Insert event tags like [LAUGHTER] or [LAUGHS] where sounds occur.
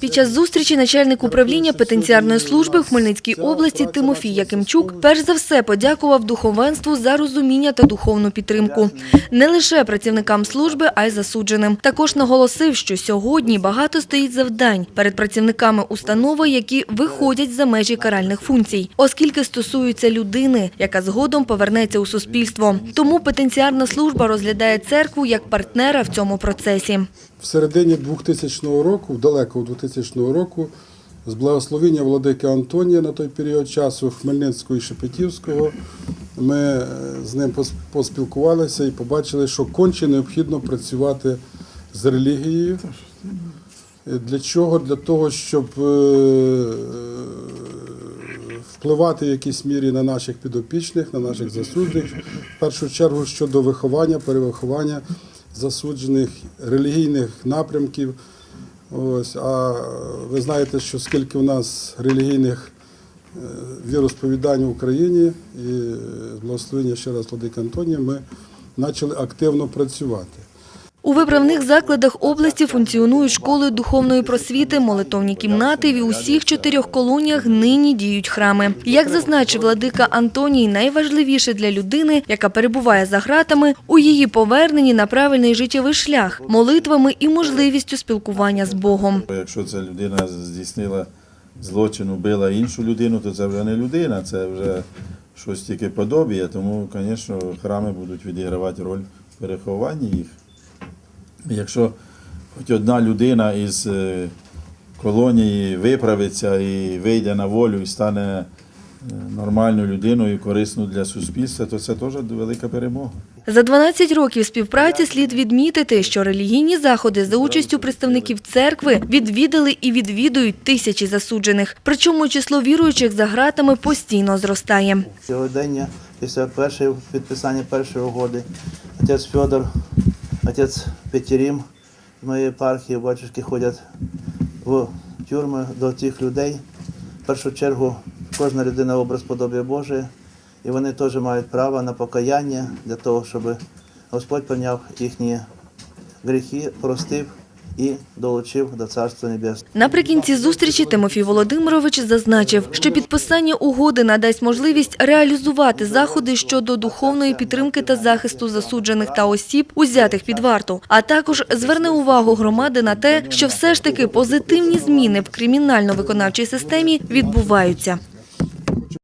Під час зустрічі начальник управління петенціарної служби в Хмельницькій області Тимофій Якимчук перш за все подякував духовенству за розуміння та духовну підтримку. Не лише працівникам служби, а й засудженим. Також наголосив, що сьогодні багато стоїть завдань перед працівниками установи, які виходять за межі каральних функцій, оскільки стосуються людини, яка згодом повернеться у суспільство. Тому петенціарна служба розглядає церкву як партнера в цьому процесі. В середині 2000 року, далеко 2000 року, з благословення владики Антонія на той період часу Хмельницького і Шепетівського, ми е, з ним поспілкувалися і побачили, що конче необхідно працювати з релігією. Е, Для чого? Для того, щоб е, впливати в якійсь мірі на наших підопічних, на наших [LAUGHS] засуджених, в першу чергу щодо виховання, перевиховання засуджених релігійних напрямків. Ось, а ви знаєте, що скільки у нас релігійних е, віросповідань в Україні, і е, благословення ще раз Владика Антонія, ми почали активно працювати. У виправних закладах області функціонують школи духовної просвіти, молитовні кімнати. В усіх чотирьох колоніях нині діють храми. Як зазначив владика Антоній, найважливіше для людини, яка перебуває за гратами, у її поверненні на правильний життєвий шлях, молитвами і можливістю спілкування з Богом. Якщо ця людина здійснила злочин, убила іншу людину, то це вже не людина, це вже щось тільки подобіє. Тому, звісно, храми будуть відігравати роль в перехованні їх. Якщо хоч одна людина із е, колонії виправиться і вийде на волю і стане е, нормальною людиною і корисною для суспільства, то це теж велика перемога. За 12 років співпраці слід відмітити, що релігійні заходи за участю представників церкви відвідали і відвідують тисячі засуджених. Причому число віруючих за гратами постійно зростає. Сьогодення, після першої підписання першої угоди, отець Федор, отець Петерім з моєї єпархії, батюшки ходять в тюрми до тих людей. В першу чергу кожна людина образ подобія Божої, і вони теж мають право на покаяння для того, щоб Господь прийняв їхні гріхи, простив і долучив до Царства Небесного. Наприкінці зустрічі Тимофій Володимирович зазначив, що підписання угоди надасть можливість реалізувати заходи щодо духовної підтримки та захисту засуджених та осіб, узятих під варту, а також зверне увагу громади на те, що все ж таки позитивні зміни в кримінально-виконавчій системі відбуваються.